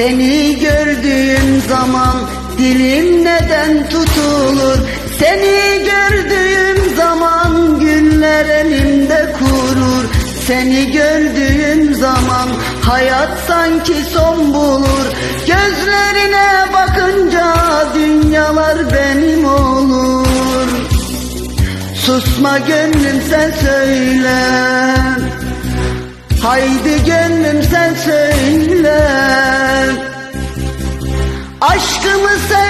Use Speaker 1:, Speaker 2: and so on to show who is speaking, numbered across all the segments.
Speaker 1: Seni gördüğüm zaman dilim neden tutulur? Seni gördüğüm zaman güller elimde kurur. Seni gördüğüm zaman hayat sanki son bulur. Gözlerine bakınca dünyalar benim olur. Susma gönlüm sen söyle. Haydi gönlüm sen söyle Aşkımı sevgiliye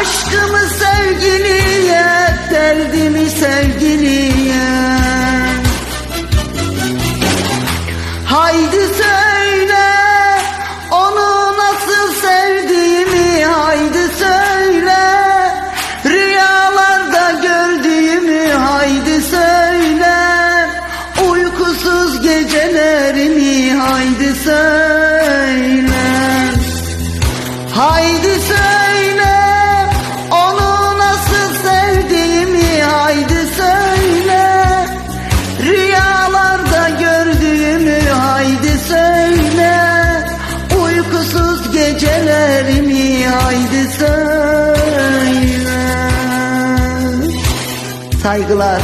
Speaker 1: Aşkımı sevgiliye Derdimi sevgiliye. Haydi söyle gecelerimi Haydi söyle. Saygılar